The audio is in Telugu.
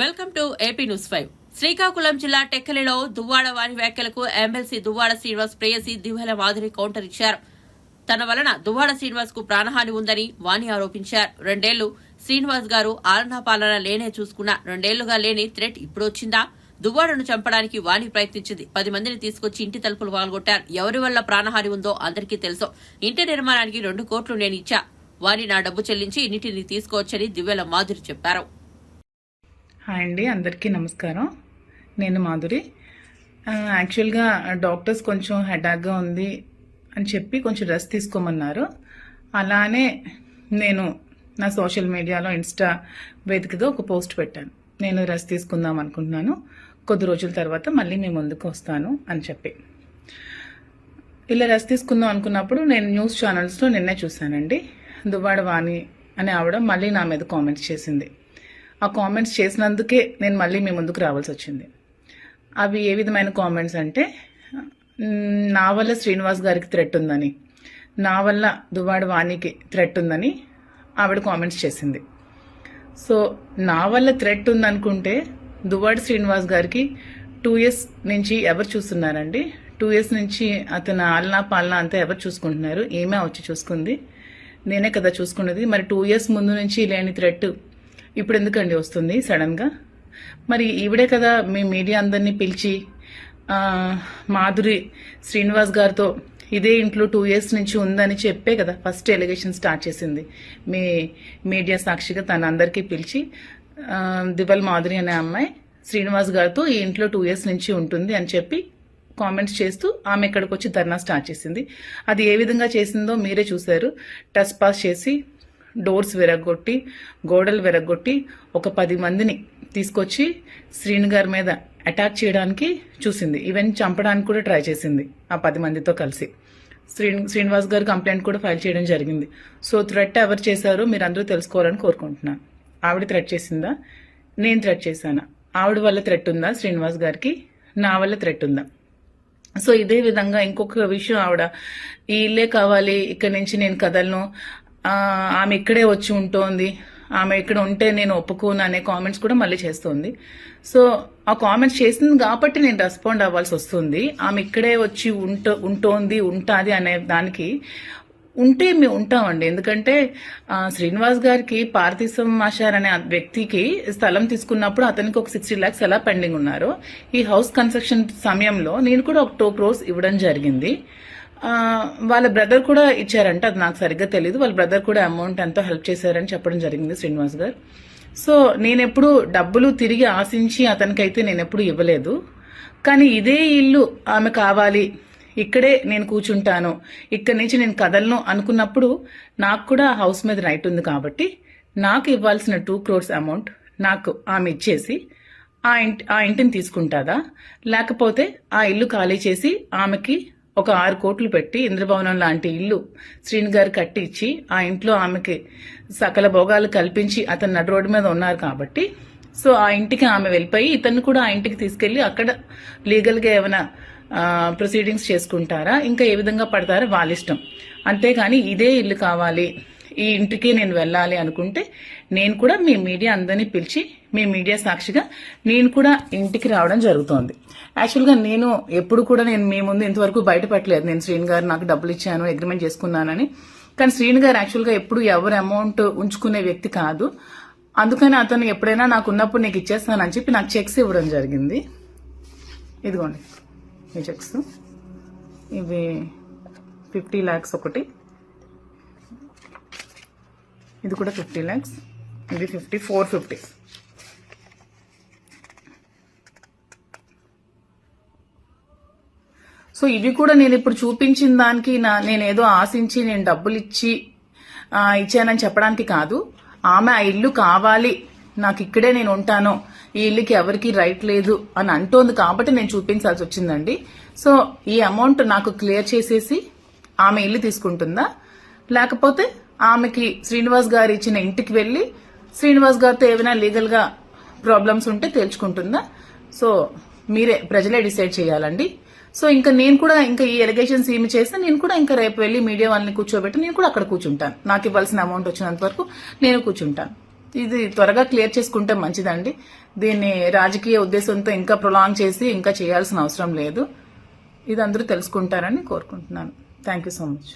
Welcome to AP news five. Srikakulam జిల్లా టెక్కలిలో దువ్వాడ వారి వ్యాఖ్యలకు ఎమ్మెల్సీ దువ్వాడ శ్రీనివాస్ ప్రేయసి దివ్వెల మాధురి కౌంటర్ ఇచ్చారు. తన వలన దువ్వాడ శ్రీనివాస్కు ప్రాణహాని ఉందని వాణి ఆరోపించారు. రెండేళ్ళు శ్రీనివాస్ గారు ఆలనా పాలన లేనే చూసుకున్నా రెండేళ్ళుగా లేని థ్రెట్ ఇప్పుడు వచ్చిందా దువ్వాడను చంపడానికి వాణి ప్రయత్నించింది. పది మందిని తీసుకొచ్చి ఇంటి తలుపులు పాల్గొట్టారు ఎవరి వల్ల ప్రాణహాని ఉందో అందరికీ తెలుసు. ఇంటి నిర్మాణానికి రెండు కోట్లు నేను ఇచ్చా. వాణి నా డబ్బు చెల్లించి ఇంటిని తీసుకోవచ్చని దివ్వెల మాధురి చెప్పారు. హాయ్ అండి అందరికీ నమస్కారం. నేను మాధురి. యాక్చువల్గా డాక్టర్స్ కొంచెం హెడాక్గా ఉంది అని చెప్పి కొంచెం రెస్ట్ తీసుకోమన్నారు. అలానే నేను నా సోషల్ మీడియాలో ఇన్స్టా వేదికగా ఒక పోస్ట్ పెట్టాను. నేను రెస్ట్ తీసుకుందాం అనుకుంటున్నాను. కొద్ది రోజుల తర్వాత మళ్ళీ మేము ముందుకు వస్తాను అని చెప్పి. ఇలా రెస్ట్ తీసుకుందాం అనుకున్నప్పుడు నేను న్యూస్ ఛానల్స్లో నిన్నే చూశానండి. దువ్వాడ వాణి అని ఆవిడ మళ్ళీ నా మీద కామెంట్స్ చేసింది. ఆ కామెంట్స్ చేసినందుకే నేను మళ్ళీ మీ ముందుకు రావాల్సి వచ్చింది. అవి ఏ విధమైన కామెంట్స్ అంటే నా వల్ల శ్రీనివాస్ గారికి థ్రెట్ ఉందని నా వల్ల దువ్వాడ వాణికి థ్రెట్ ఉందని ఆవిడ కామెంట్స్ చేసింది. సో నా వల్ల థ్రెట్ ఉందనుకుంటే దువ్వాడ శ్రీనివాస్ గారికి టూ ఇయర్స్ నుంచి ఎవరు చూస్తున్నారండి? టూ ఇయర్స్ నుంచి అతను ఆలనా పాలనా అంతా ఎవరు చూసుకుంటున్నారు? ఏమే వచ్చి చూసుకుంది? నేనే కదా చూసుకున్నది. మరి టూ ఇయర్స్ ముందు నుంచి లేని థ్రెట్ ఇప్పుడు ఎందుకండి వస్తుంది సడన్గా? మరి ఈవిడే కదా మీ మీడియా అందరినీ పిలిచి మాధురి శ్రీనివాస్ గారితో ఇదే ఇంట్లో టూ ఇయర్స్ నుంచి ఉందని చెప్పే కదా ఫస్ట్ ఎలిగేషన్ స్టార్ట్ చేసింది. మీ మీడియా సాక్షిగా తన అందరికీ పిలిచి దివల్ మాధురి అనే అమ్మాయి శ్రీనివాస్ గారితో ఈ ఇంట్లో టూ ఇయర్స్ నుంచి ఉంటుంది అని చెప్పి కామెంట్స్ చేస్తూ ఆమె ఇక్కడికి వచ్చి ధర్నా స్టార్ట్ చేసింది. అది ఏ విధంగా చేసిందో మీరే చూశారు. టస్ పాస్ చేసి డోర్స్ విరగొట్టి గోడలు విరగొట్టి ఒక పది మందిని తీసుకొచ్చి శ్రీను గారి మీద అటాక్ చేయడానికి చూసింది. ఈవెన్ చంపడానికి కూడా ట్రై చేసింది ఆ పది మందితో కలిసి. శ్రీ శ్రీనివాస్ గారు కంప్లైంట్ కూడా ఫైల్ చేయడం జరిగింది. సో థ్రెట్ ఎవరు చేశారో మీరు అందరూ తెలుసుకోవాలని కోరుకుంటున్నాను. ఆవిడ థ్రెట్ చేసిందా? నేను థ్రెట్ చేశానా? ఆవిడ వల్ల థ్రెట్ ఉందా? శ్రీనివాస్ గారికి నా వల్ల థ్రెట్ ఉందా? సో ఇదే విధంగా ఇంకొక విషయం ఆవిడ ఈ ఇల్లే కావాలి ఇక్కడి నుంచి నేను కదలను ఆమె ఇక్కడే వచ్చి ఉంటోంది. ఆమె ఇక్కడ ఉంటే నేను ఒప్పుకోను అనే కామెంట్స్ కూడా మళ్ళీ చేస్తోంది. సో ఆ కామెంట్స్ చేసింది కాబట్టి నేను రెస్పాండ్ అవ్వాల్సి వస్తుంది. ఆమె ఇక్కడే వచ్చి ఉంట ఉంటోంది ఉంటుంది అనే దానికి ఉంటే మేము ఉంటామండి. ఎందుకంటే శ్రీనివాస్ గారికి పార్థిసం మాషార్ అనే వ్యక్తికి స్థలం తీసుకున్నప్పుడు అతనికి ఒక సిక్స్టీ ల్యాక్స్ ఎలా పెండింగ్ ఉన్నారు. ఈ హౌస్ కన్స్ట్రక్షన్ సమయంలో నేను కూడా ఒక టూ క్రోర్స్ ఇవ్వడం జరిగింది. వాళ్ళ బ్రదర్ కూడా ఇచ్చారంట అది నాకు సరిగ్గా తెలియదు వాళ్ళ బ్రదర్ కూడా అమౌంట్ ఎంతో హెల్ప్ చేశారని చెప్పడం జరిగింది శ్రీనివాస్ గారు. సో నేనెప్పుడు డబ్బులు తిరిగి ఆశించి అతనికైతే నేను ఎప్పుడు ఇవ్వలేదు. కానీ ఇదే ఇల్లు ఆమె కావాలి. ఇక్కడే నేను కూర్చుంటాను. ఇక్కడి నుంచి నేను కదలను అనుకున్నప్పుడు నాకు కూడా హౌస్ మీద రైట్ ఉంది కాబట్టి నాకు ఇవ్వాల్సిన టూ క్రోర్స్ అమౌంట్ నాకు ఆమె ఇచ్చేసి ఆ ఇంటి ఆ ఇంటిని తీసుకుంటాదా? లేకపోతే ఆ ఇల్లు ఖాళీ చేసి ఆమెకి ఒక ఆరు కోట్లు పెట్టి ఇంద్రభవనం లాంటి ఇల్లు శ్రీని గారు కట్టి ఇచ్చి ఆ ఇంట్లో ఆమెకి సకల భోగాలు కల్పించి అతను నడు రోడ్డు మీద ఉన్నారు కాబట్టి సో ఆ ఇంటికి ఆమె వెళ్ళిపోయి ఇతన్ని కూడా ఆ ఇంటికి తీసుకెళ్ళి అక్కడ లీగల్గా ఏమైనా ప్రొసీడింగ్స్ చేసుకుంటారా? ఇంకా ఏ విధంగా పడతారో వాళ్ళ ఇష్టం. అంతేగాని ఇదే ఇల్లు కావాలి. ఈ ఇంటికి నేను వెళ్ళాలి అనుకుంటే నేను కూడా మీ మీడియా అందరినీ పిలిచి మీ మీడియా సాక్షిగా నేను కూడా ఇంటికి రావడం జరుగుతోంది. యాక్చువల్గా నేను ఎప్పుడు కూడా నేను మీ ముందు ఇంతవరకు బయటపెట్టలేదు నేను శ్రీని గారు నాకు డబ్బులు ఇచ్చాను అగ్రిమెంట్ చేసుకున్నానని. కానీ శ్రీని గారు యాక్చువల్గా ఎప్పుడు ఎవరు అమౌంట్ ఉంచుకునే వ్యక్తి కాదు. అందుకని అతను ఎప్పుడైనా నాకు ఉన్నప్పుడు నీకు ఇచ్చేస్తానని చెప్పి నాకు చెక్స్ ఇవ్వడం జరిగింది. ఇదిగోండి ఈ చెక్స్ ఇవి ఫిఫ్టీ ల్యాక్స్ ఒకటి. ఇది కూడా ఫిఫ్టీ ల్యాక్స్. ఇది ఫిఫ్టీ ఫోర్ ఫిఫ్టీ. సో ఇవి కూడా నేను ఇప్పుడు చూపించిన దానికి నా నేనేదో ఆశించి నేను డబ్బులు ఇచ్చి ఇచ్చానని చెప్పడానికి కాదు. ఆమె ఆ ఇల్లు కావాలి. నాకు ఇక్కడే నేను ఉంటాను. ఈ ఇల్లుకి ఎవరికి రైట్ లేదు అని అంటోంది కాబట్టి నేను చూపించాల్సి వచ్చిందండి. సో ఈ అమౌంట్ నాకు క్లియర్ చేసేసి ఆమె ఇల్లు తీసుకుంటుందా? లేకపోతే ఆమెకి శ్రీనివాస్ గారు ఇచ్చిన ఇంటికి వెళ్ళి శ్రీనివాస్ గారితో ఏమైనా లీగల్గా ప్రాబ్లమ్స్ ఉంటే తేల్చుకుంటుందా? సో మీరే ప్రజలే డిసైడ్ చేయాలండి. సో ఇంకా నేను కూడా ఇంకా ఈ ఎలిగేషన్స్ ఏమి చేస్తే నేను కూడా ఇంకా రేపు వెళ్ళి మీడియా వాళ్ళని కూర్చోబెట్టి నేను కూడా అక్కడ కూర్చుంటాను. నాకు ఇవ్వాల్సిన అమౌంట్ వచ్చినంత వరకు నేను కూర్చుంటాను. ఇది త్వరగా క్లియర్ చేసుకుంటే మంచిదండి. దీన్ని రాజకీయ ఉద్దేశంతో ఇంకా ప్రొలాంగ్ చేసి ఇంకా చేయాల్సిన అవసరం లేదు. ఇది అందరూ తెలుసుకుంటారని కోరుకుంటున్నాను. Thank you so much